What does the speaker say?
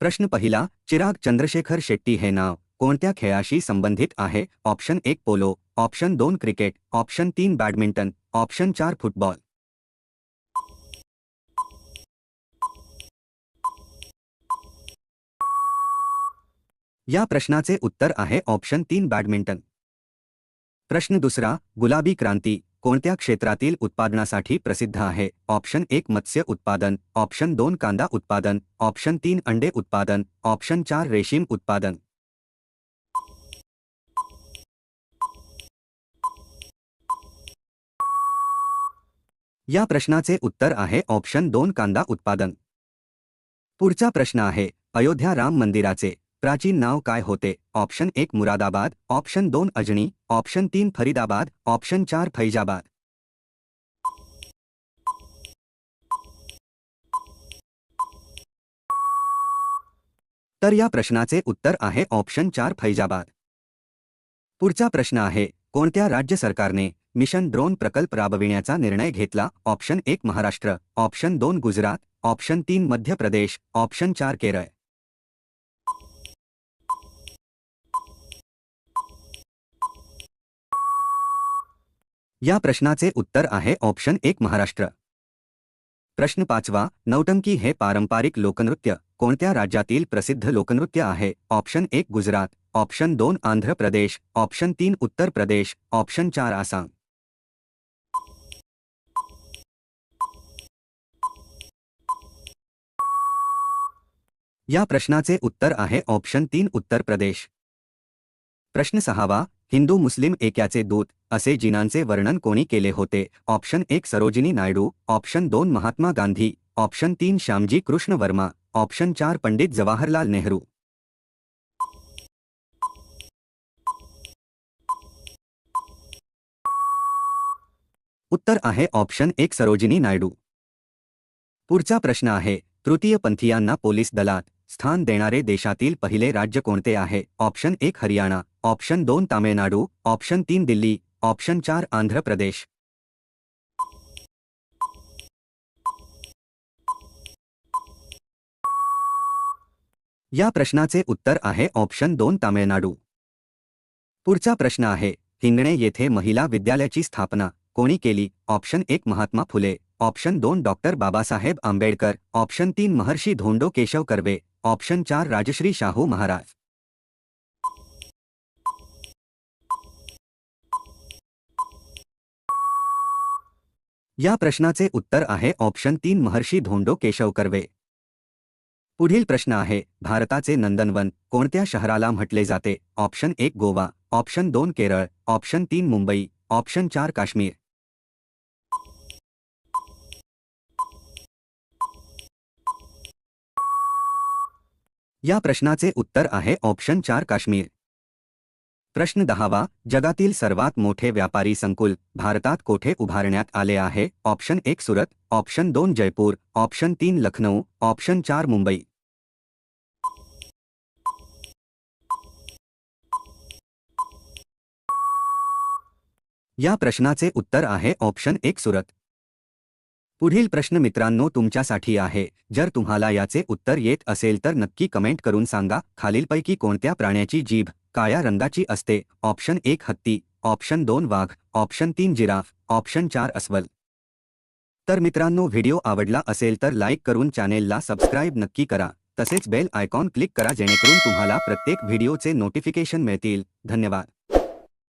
प्रश्न पहिला, चिराग चंद्रशेखर शेट्टी हे नाव कोणत्या खेळाशी संबंधित आहे? ऑप्शन एक पोलो, ऑप्शन दोन क्रिकेट, ऑप्शन तीन बॅडमिंटन, ऑप्शन चार फुटबॉल. या प्रश्नाचे उत्तर आहे ऑप्शन तीन बॅडमिंटन. प्रश्न दुसरा, गुलाबी क्रांती कोणत्या क्षेत्रातील उत्पादनासाठी प्रसिद्ध आहे? ऑप्शन एक, मत्स्य उत्पादन. ऑप्शन दोन, कांदा उत्पादन. ऑप्शन तीन, अंडे उत्पादन. ऑप्शन चार, रेशीम उत्पादन. या प्रश्नाचे उत्तर आहे ऑप्शन दोन, कांदा उत्पादन. पुढचा प्रश्न आहे, अयोध्या राम मंदिराचे. प्राचीन नाव काय होते? ऑप्शन एक मुरादाबाद ऑप्शन दोन अजनी ऑप्शन तीन फरीदाबाद ऑप्शन चार फैजाबाद. तर या प्रश्नाचे उत्तर आहे ऑप्शन चार फैजाबाद. पुढचा प्रश्न आहे कोणत्या राज्य सरकारने मिशन ड्रोन प्रकल्प राबविण्याचा निर्णय घेतला? ऑप्शन एक महाराष्ट्र ऑप्शन दोन गुजरात ऑप्शन तीन मध्य प्रदेश ऑप्शन चार केरळ. या प्रश्नाचे उत्तर आहे ऑप्शन एक महाराष्ट्र. प्रश्न पाचवा, नौटंकी हे पारंपरिक लोकनृत्य, कोणत्या राज्यातील प्रसिद्ध लोकनृत्य आहे? ऑप्शन एक गुजरात, ऑप्शन दोन आंध्र प्रदेश, ऑप्शन तीन उत्तर प्रदेश, ऑप्शन चार आसाम. या प्रश्नाचे उत्तर आहे ऑप्शन तीन उत्तर प्रदेश. प्रश्न सहावा हिंदू, मुस्लिम एक्याचे दूत, असे जिनांचे वर्णन कोणी केले होते? ऑप्शन एक सरोजिनी नायडू, ऑप्शन दोन महात्मा गांधी, ऑप्शन तीन श्यामजी कृष्ण वर्मा, ऑप्शन चार पंडित जवाहरलाल नेहरू. उत्तर आहे ऑप्शन एक सरोजिनी नायडू. पुढचा प्रश्न आहे तृतीयपंथीयांना पोलीस दलात स्थान देणारे देशातील पहिले राज्य कोणते आहे? ऑप्शन एक हरियाणा, ऑप्शन दोन तामिळनाडू, ऑप्शन तीन दिल्ली, ऑप्शन चार आंध्र प्रदेश. या प्रश्नाचे उत्तर आहे ऑप्शन दोन तामिळनाडू. पुढचा प्रश्न आहे, हिंगणे येथे महिला विद्यालयाची स्थापना, कोणी केली? ऑप्शन एक महात्मा फुले, ऑप्शन दोन डॉक्टर बाबासाहेब आंबेडकर, ऑप्शन तीन महर्षी धोंडो केशव कर्वे ऑप्शन चार राजश्री शाहू महाराज. या प्रश्नाचे उत्तर आहे ऑप्शन तीन महर्षी धोंडो केशव कर्वे पुढील प्रश्न आहे भारताचे नंदनवन कोणत्या शहराला म्हटले जाते? ऑप्शन एक गोवा ऑप्शन दोन केरळ ऑप्शन तीन मुंबई ऑप्शन चार काश्मीर. या प्रश्नाचे उत्तर आहे ऑप्शन चार काश्मीर. प्रश्न दहावा, जगातील सर्वात मोठे व्यापारी संकुल, भारतात कोठे उभारण्यात आले आहे? ऑप्शन एक सुरत, ऑप्शन दोन जयपूर, ऑप्शन तीन लखनौ ऑप्शन चार मुंबई. या प्रश्नाचे उत्तर आहे ऑप्शन एक सुरत. पुढील प्रश्न मित्रांनो तुमच्यासाठी आहे. जर तुम्हाला याचे उत्तर येत असेल तर नक्की कमेंट करून सांगा. खालीलपैकी कोणत्या प्राण्याची जीभ काळ्या रंगाची असते? ऑप्शन एक हत्ती ऑप्शन दोन वाघ ऑप्शन तीन जिराफ ऑप्शन चार अस्वल. तर मित्रांनो व्हिडिओ आवडला असेल तर लाईक करून चॅनेलला सबस्क्राईब नक्की करा. तसेच बेल आयकॉन क्लिक करा जेणेकरून तुम्हाला प्रत्येक व्हिडिओचे नोटिफिकेशन मिळतील. धन्यवाद.